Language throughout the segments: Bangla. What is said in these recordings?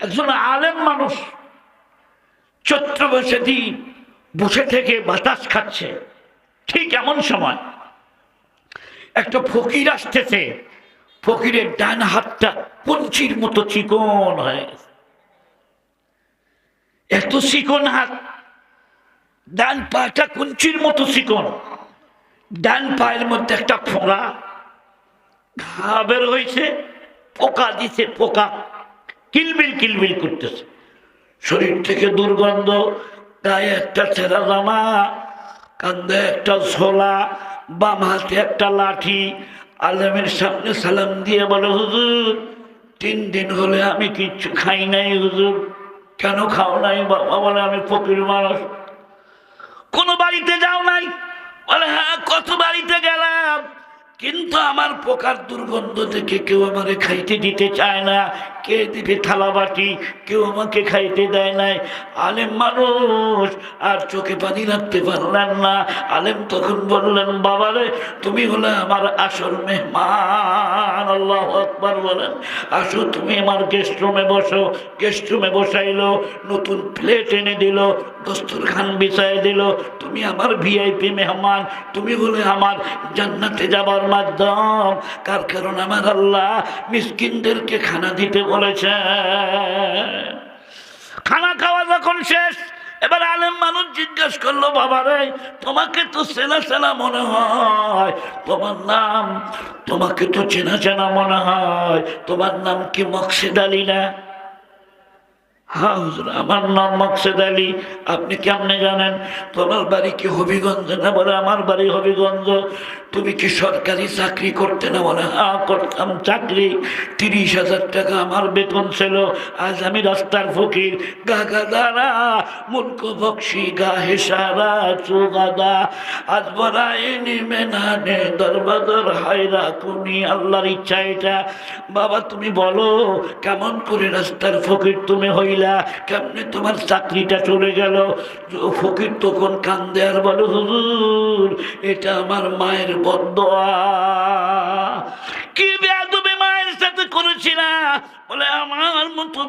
একজন আলেম মানুষ চৈত্র বসে দিন বসে থেকে বাতাস খাচ্ছে। ঠিক এমন সময় একটা ফকির আসতেছে। ফকিরের ডান হাতটা পঞ্চির মতো চিকন হয়ে এত চিকন হাত, ডান পাটা কুঞ্চির মতো চিকন। ডান পায়ের মধ্যে একটা ফোড়া, ঘা বের হয়েছে, পোকা দিছে, পোকা কিলবিল কিলবিল করতেছে। শরীর থেকে দুর্গন্ধ, গায়ে একটা ছেঁড়া জামা কান্দে একটা ঝোলা, বাম হাতে একটা লাঠি। আলমের সামনে সালাম দিয়ে বলে, হুজুর, তিন দিন হলে আমি কিচ্ছু খাই নাই, হুজুর। কেন খাও নাই? বাবা বলে, আমি ফকির মানুষ। কোনো বাড়িতে যাও নাই? বলে হ্যাঁ কত বাড়িতে গেলাম। কিন্তু আমার পোকার দুর্গন্ধ থেকে কেউ আমাকে খাইতে দিতে চায় না। কে দিবে থালা বাটি কেউ আমাকে খাইতে দেয় নাই। আলেম মানুষ, আর চোখে পানি রাখতে পারলেন না। আলেম তখন বললেন, বাবারে, তুমি হলে আমার আসল মেহমান। আল্লাহ আকবার বলেন, আসো, তুমি আমার গেস্ট রুমে বসো। গেস্ট রুমে বসাইলো, নতুন প্লেট এনে দিল, দস্তরখান বিছাই দিল। তুমি আমার ভিআইপি মেহমান, তুমি হলে আমার জান্নাতে যাবার মাধ্যম কার কারণ আমার আল্লাহ মিসকিনদেরকে খানা দিতে বলেছে? খানা খাওয়া যখন শেষ, এবার আলেম মানুষ জিজ্ঞেস করল, বাবারে, তোমাকে তো চেনা চেনা মনে হয়। তোমার নাম, তোমাকে তো চেনা চেনা মনে হয়। তোমার নাম কি মকসেদ আলী না? হ্যাঁ হুজুর, আমার নাম মকসেদ আলী। আপনি কেমনে জানেন? তোমার বাড়ি কি হবিগঞ্জ না বলে আমার বাড়ি হবিগঞ্জ? তুমি কি সরকারি চাকরি করতে না বলে? হ্যাঁ করতাম চাকরি। তিরিশ হাজার টাকা আমার বেতন ছিল। আজ আমি রাস্তার ফকির। গা গাদারা মূর্খ বক্সি গা হেসারা চুগাদা আজ নিমে না নে দরবাদর হায়রা কুনি, আল্লাহর ইচ্ছা এটা। বাবা, তুমি বলো, কেমন করে রাস্তার ফকির তুমি হইলা কেমনে তোমার চাকরিটা চলে গেল? ফকির তখন কান্দে আর বলো, হুজুর, এটা আমার মায়ের বদোয়া। কি বেয়াদবি না বলে, আমার মতো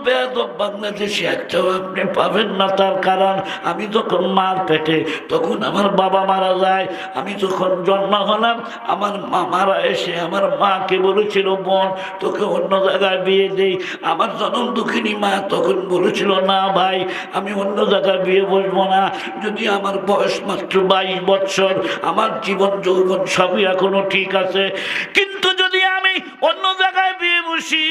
বাংলাদেশে একটাও আপনি পাবেন না তার কারণ আমি যখন মার পেটে, তখন আমার বাবা মারা যায়। আমি যখন জন্ম হলাম, আমার মা মারা এসে আমার মাকে বলেছিল, বোন, তোকে অন্য জায়গায় বিয়ে দেই। আমার জনম দুঃখিনী মা তখন বলেছিল, না ভাই, আমি অন্য জায়গায় বিয়ে বসবো না। যদি আমার বয়স মাত্র বাইশ বৎসর, আমার জীবন যৌবন সবই এখনও ঠিক আছে। কিন্তু যদি আমি অন্য জায়গায় বিয়ে বসি।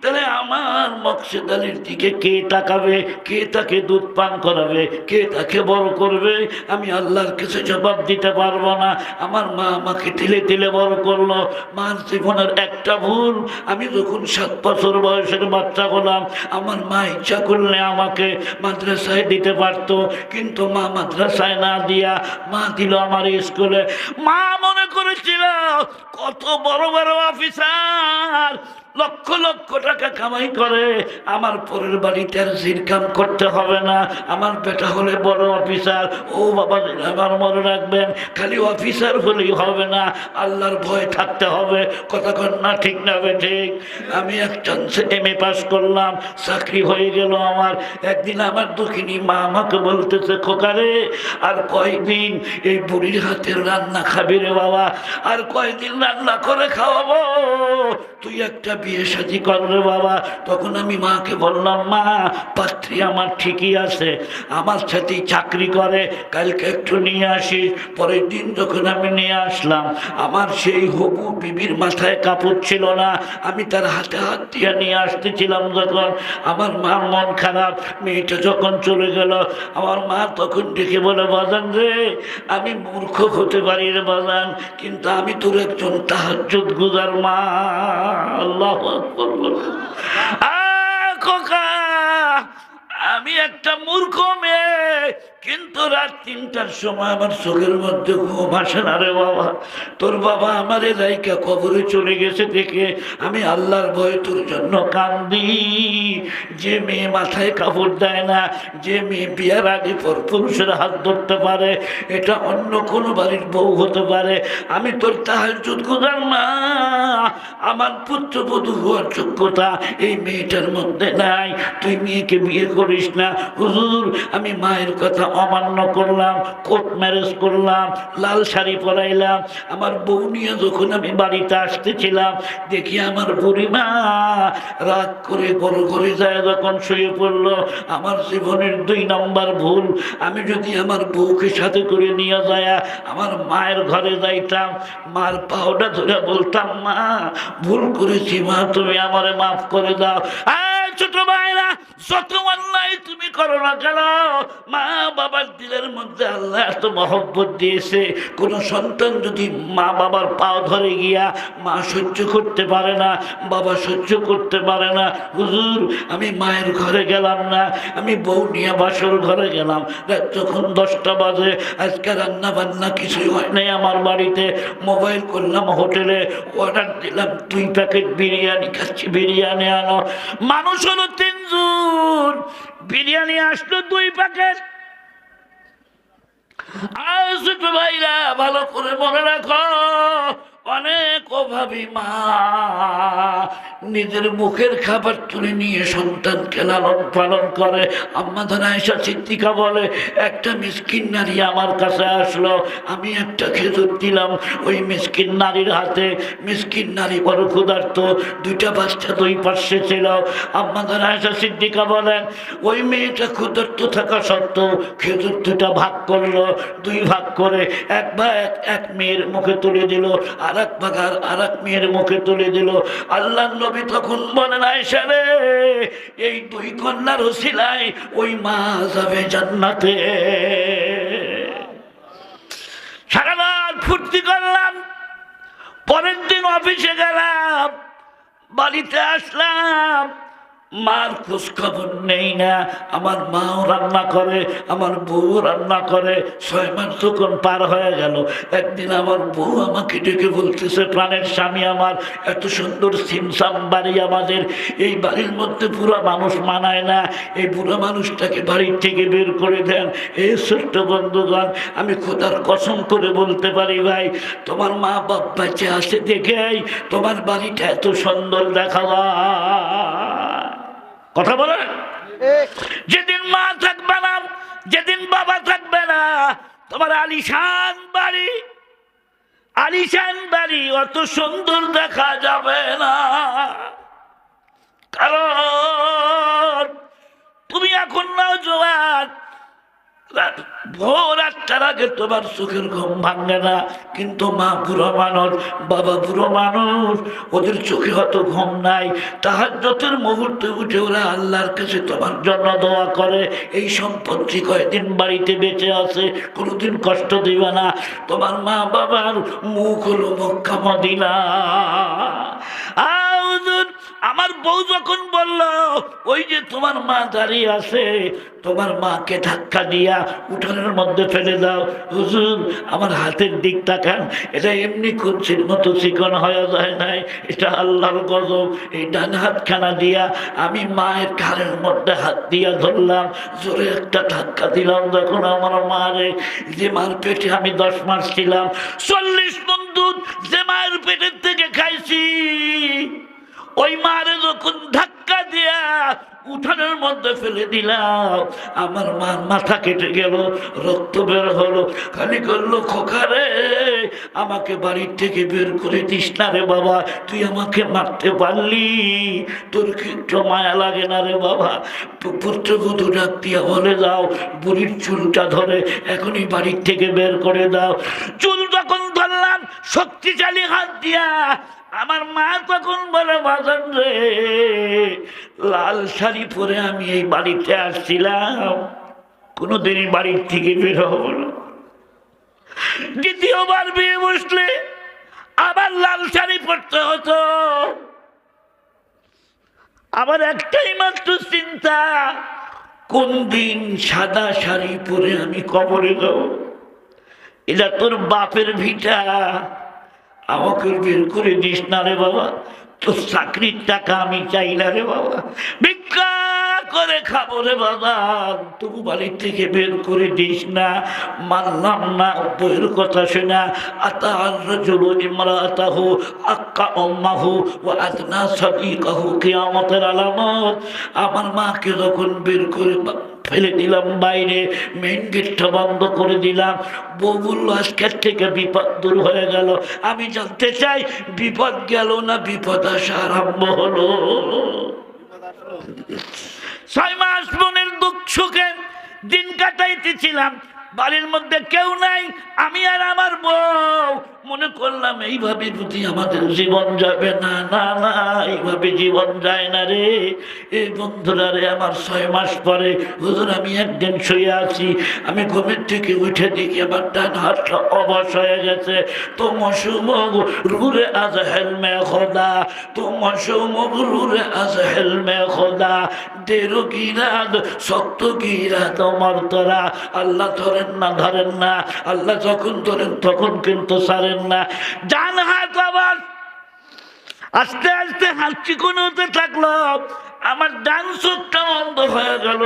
তাহলে আমার মকসেদ আলীর দিকে কে তাকাবে? কে তাকে দুধ পান করাবে? কে তাকে বড় করবে? আমি আল্লাহর কাছে জবাব দিতে পারব না। আমার মা আমাকে তিলে তিলে বড় করল। মার জীবনের একটা ভুল, আমি যখন সাত বছর বয়সের বাচ্চা হলাম, আমার মা ইচ্ছা করলে আমাকে মাদ্রাসায় দিতে পারতো। কিন্তু মা মাদ্রাসায় না দিয়া মা দিল আমার স্কুলে। মা মনে করেছিল, কত বড় বড় অফিসার লক্ষ লক্ষ টাকা কামাই করে। আমার পরের বাড়িতে আর কাম করতে হবে না। আমার বেটা হলে বড় অফিসার। ও বাবা আমার মনে রাখবেন, খালি অফিসার হলেই হবে না। আল্লাহর ভয় থাকতে হবে। কথা না ঠিক না বে ঠিক? আমি একজন এম এ পাস করলাম। চাকরি হয়ে গেল আমার। একদিন আমার দক্ষিণী মা আমাকে বলতেছে, খোকারে, আর কয়দিন এই বুড়ির হাতের রান্না খাবি রে বাবা। আর কয়দিন রান্না করে খাওয়াবো? তুই একটা বিয়ে সাজি কর রে বাবা। তখন আমি মাকে বললাম, মা, পাত্রী আমার ঠিকই আছে, আমার সাথেই চাকরি করে, কালকে একটু নিয়ে আসিস। পরের দিন যখন আমি নিয়ে আসলাম, আমার সেই হবু বিবির মাথায় কাপড় ছিল না। আমি তার হাতে হাত দিয়ে নিয়ে আসতেছিলাম যখন। আমার মার মন খারাপ, মেয়েটা যখন চলে গেল, আমার মা তখন ডেকে বলে, বাজান রে, আমি মূর্খ হতে পারি রে বাজান, কিন্তু আমি তোর একজন তাহাজ্জুদ গুজার মা। আল্লাহ আকবার বলো। আ, খোকা আমি একটা মূর্খ মেয়ে কিন্তু রাত তিনটার সময় আমার চোখের মধ্যে ঘুম আসে না রে বাবা। তোর বাবা আমার রাইকা কবরে চলে গেছে দেখে আমি আল্লাহর ভয়ে তোর জন্য কান্দি। যে মেয়ে মাথায় কাপড় দেয় না, যে মেয়ে বিয়ার আগে পর পুরুষের হাত ধরতে পারে, এটা অন্য কোনো বাড়ির বউ হতে পারে। আমি তোর তাহার গুজার মা। আমার পুত্রবধূ হওয়ার যোগ্যতা এই মেয়েটার মধ্যে নাই। তুই মেয়েকে বিয়ে করিস না। হুজুর, আমি মায়ের কথা অমান্য করলাম কোর্ট ম্যারেজ করলাম, লাল শাড়ি পরাইলাম। আমার বউ নিয়ে যখন আমি বাড়িতে আসতেছিলাম, দেখি আমার বুড়িমা রাগ করে বড় করে যায় যখন শুয়ে পড়ল। আমার জীবনের দুই নম্বর ভুল, আমি যদি আমার বউকে সাথে করে নিয়ে যায় আমার মায়ের ঘরে যাইতাম, মার পাওটা ধরে বলতাম, মা, ভুল করেছি মা, তুমি আমারে মাফ করে দাও। ছোট ভাইরা যত অন্যায় তুমি করো না কেন, মা বাবার দিলের মধ্যে আল্লাহ এত মহব্বত দিয়েছে, কোন সন্তান যদি মা বাবার পাও ধরে গিয়া মা সহ্য করতে পারে না, বাবা সহ্য করতে পারে না, হুজুর, আমি মায়ের ঘরে গেলাম না, আমি বউ নিয়ে বাসর ঘরে গেলাম, রাত যখন দশটা বাজে, আজকে রান্না বান্না কিছুই হয় নাই আমার বাড়িতে, মোবাইল করলাম হোটেলে অর্ডার দিলাম, দুই প্যাকেট বিরিয়ানি, খাচ্ছি বিরিয়ানি আনো। মানুষ হলো তিনজন বিরিয়ানি আসলো দুই প্যাকেট। ভাইরা ভালো করে মনে রাখো অনেক অভাবী মা। নিজের মুখের খাবার তুলে নিয়ে সন্তানকে লালন পালন করে। আম্মা ধনায়সা চিত্তিকা বলে, একটা মিসকিন নারী আমার কাছে আসলো, আমি একটা খেজুর দিলাম। ওই মিসকিন নারীর হাতে, মিসকিন নারী বড় ক্ষুধার্ত, দুইটা বাচ্চা দুই পাশে ছিল। আম্মা ধনায়সা সিদ্দিকা বলেন, ওই মেয়েটা ক্ষুধার্ত থাকা সত্ত্বেও খেজুর দুটা ভাগ করল, দুই ভাগ করে এক ভাগ এক এক মেয়ের মুখে তুলে দিল আর এক ভাগ আর এক মেয়ের মুখে তুলে দিল। আল্লাহ নবী তখন বলেন আয়সা রে, এই দুই কন্যার ওসিলায় ওই মা যাবে জান্নাতে। সারা রাত ফুর্তি করলাম, পরের দিন অফিসে গেলাম, বাড়িতে আসলাম মার খোঁজ খবর নেই না। আমার মাও রান্না করে, আমার বউ রান্না করে, ছয় মাস যখন পার হয়ে গেল, একদিন আমার বউ আমাকে ডেকে বলতেছে, প্রাণের স্বামী আমার, এত সুন্দর সিমসাম বাড়ি আমাদের। এই বাড়ির মধ্যে পুরো মানুষ মানায় না। এই বুড়ো মানুষটাকে বাড়ির থেকে বের করে দেন। এই ছোট্ট বন্ধুগণ, আমি খোদার কসম করে বলতে পারি ভাই, তোমার মা বাপ বাচ্চা আসে দেখেই তোমার বাড়িটা এত সুন্দর দেখা কথা বলে যেদিন মা থাকবে না যেদিন বাবা থাকবে না তোমার আলিশান বাড়ি। আলিশান বাড়ি অত সুন্দর দেখা যাবে না। কারণ তুমি এখন নাও জোয়ান। ভোর আগে তোমার চোখের ঘুম ভাঙে না, কিন্তু মা বুড়ো মানুষ, বাবা বুড়ো মানুষ, ওদের চোখে হয়তো ঘুম নাই। তাহার যতের মুহূর্তে উঠে ওরা আল্লাহর কাছে তোমার জন্য দোয়া করে, এই সম্পত্তি কয়েকদিন বাড়িতে বেঁচে আছে, কোনোদিন কষ্ট দিবে না। তোমার মা বাবার মুখ হলো মক্কা, মদিনা। আউযুর, আমার বউ যখন বলল ওই যে তোমার মা দাঁড়িয়ে আছে তোমার মাকে ধাক্কা দিয়া উঠানের মধ্যে ফেলে দাও। হুজুর আমার হাতের দিক তাকান এটা এমনি কুঞ্চির মতো চিকন হয়ে যায় নাই এটা আল্লাহর গজব। এই ডান হাতখানা দিয়া আমি মায়ের কারের মধ্যে হাত দিয়া ধরলাম জোরে একটা ধাক্কা দিলাম যখন আমার মারে। যে মার পেটে আমি দশ মাস ছিলাম চল্লিশ বন্ধু যে মায়ের পেটের থেকে খাইছি। ওই মারে যখন ধাক্কা দিয়া উঠানের মধ্যে ফেলে দিলাম, আমার মার মাথা কেটে গেল, রক্ত বের হলো। খালি করল খোকারে আমাকে বাড়ির থেকে বের করে দিস না রে বাবা, তুই আমাকে মারতে পারলি। তোর কি একটু মায়া লাগে না রে বাবা? পুত্রবধূ ডাক দিয়া বলে, যাও, বুড়ির চুলটা ধরে এখনই বাড়ির থেকে বের করে দাও। চুল যখন ধরলাম, শক্তিশালী হাত দিয়া আমার মা তখন বলে, বাজান রে, লাল শাড়ি পরে আমি এই বাড়িতে আসছিলাম। কোনোদিনই বাড়ির থেকে বের হব না। দ্বিতীয়বার বিয়ে বসলে আবার লাল শাড়ি পরতে হতো। আমার একটাই মাত্র চিন্তা, কোন দিন সাদা শাড়ি পরে আমি কবরে যাব? এটা তোর বাপের ভিটা। আমাকে বের করে দিস না রে বাবা। তোর চাকরির টাকা আমি চাই না রে বাবা। ভিক্ষা করে খাব রে বাবা। তবু বাড়ির থেকে বের করে দিস না। মানলাম না, বইয়ের কথা শোনা। আতা আর রজুলু ইমরাতাহু আক্কা অম্মা উম্মাহু ওয়া আদনা সাদিকাহু কিয়ামতের আলামত। আমার মাকে যখন বের করে ফেলে দিলাম বাইরে মেন গেটটা বন্ধ করে দিলাম। বগুল আজকের থেকে বিপদ দূর হয়ে গেল। আমি জানতে চাই, বিপদ গেল না বিপদ আসা আরম্ভ হলো? ছয় মাস বোনের দুঃখ সুখে দিন কাটাইতেছিলাম। বাড়ির মধ্যে কেউ নাই, আমি আর আমার বউ। মনে করলাম, এইভাবে যদি আমাদের জীবন যাবে না না না, এইভাবে জীবন যায় না রে। এই বন্ধুরা রে, আমার ছয় মাস পরে, হুজুর, আমি একদিন শুয়ে আছি। আমি ঘুমের থেকে উঠে দেখি আমার ডান হাতটা অবশ হয়ে গেছে। তো মশুমগ রুরে আজ হেলমে খোদা। তো মশুমগ রুরে আজ হেলমে খোদা। দেরো গিরাদ শক্ত গিরা তোমার তোরা। আল্লাহ ধরেন না ধরেন না। আল্লাহ যখন ধরেন, তখন কিন্তু ছাড়েন না। ডান হাত আবার আস্তে আস্তে হাত চিকুন হতে থাকল। আমার ডান চোখটা বন্ধ হয়ে গেল।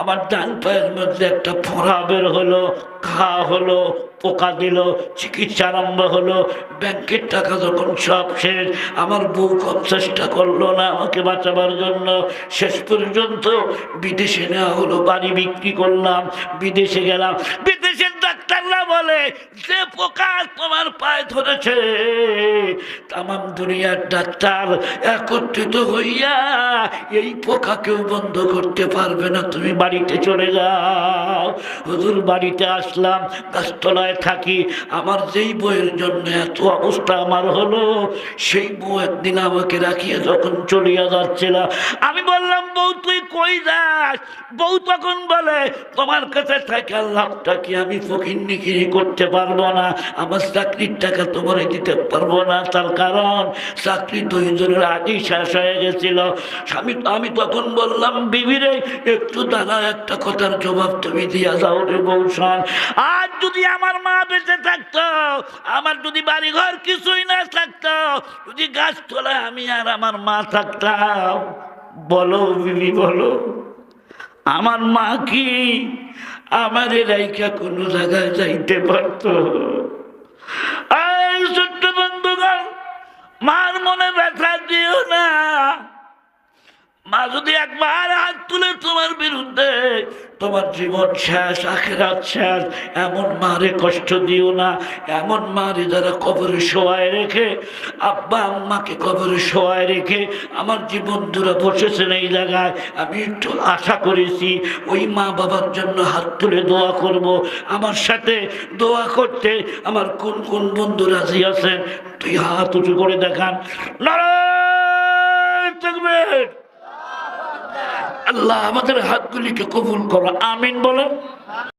আমার ডান পায়ের মধ্যে একটা ফোঁড়া বের হলো, ঘা হলো, পোকা দিল, চিকিৎসা আরম্ভ হলো। ব্যাংকের টাকা যখন সব শেষ, আমার বউ কম চেষ্টা করল না আমাকে বাঁচাবার জন্য। শেষ পর্যন্ত বিদেশে নেওয়া হলো, বাড়ি বিক্রি করলাম, বিদেশে গেলাম। বিদেশের ডাক্তাররা বলে, যে পোকা তোমার পায়ে ধরেছে তাম দুনিয়ার ডাক্তার একত্রিত হইয়া এই পোকাকেও বন্ধ করতে পারবে না, তুমি বাড়িতে চলে যাও। হুজুর বাড়িতে আসলাম, গাছতলায় থাকি। আমার যেই বইয়ের জন্য এত অবস্থা আমার হলো, সেই বউ একদিন আমাকে রাখিয়ে যখন চলিয়া যাচ্ছিল, আমি বললাম, বউ, তুই কই যাস? বউ তখন বলে, তোমার কাছে থাকে লাভটা কি আমি ফকির নিকিরি করতে পারব না? আমার চাকরির টাকা তোমার দিতে পারব না। তার কারণ, চাকরি দুইজনের আগেই শেষ হয়ে গেছিল। আমি আমি তখন বললাম বিবিরে একটু দাঁড়া, একটা কথার জবাব তুমি দিয়া যাও রে বৌসান। আর যদি আমার মা বেঁচে থাকতো, আমার যদি বাড়ি ঘর কিছুই না থাকতো, যদি গাছতলায় আমি আর আমার মা থাকতাম, বলো বিবি, বলো, আমার মা কি আমার রাইকা কোনো জায়গায় যাইতে পারতো? ছোট্ট বন্ধুগণ, মার মনে ব্যথা দিও না। মা যদি একবার হাত তুলে তোমার বিরুদ্ধে, তোমার জীবন শেষ, আখেরাত শেষ। এমন মারে কষ্ট দিও না, এমন মারে যারা কবরে শোয়ায় রেখে, আব্বা, আম্মাকে কবরে শোয়ায় রেখে আমার জীবন দূরে বসেছেন এই জায়গায়। আমি একটু আশা করেছি, ওই মা বাবার জন্য হাত তুলে দোয়া করব। আমার সাথে দোয়া করতে আমার কোন কোন বন্ধু রাজি আছেন? তুই হাত উঁচু করে দেখান। নারায়ণ তাকবীর। আল্লাহ আমাদের হাতগুলিকে কবুল করো আমিন বলেন।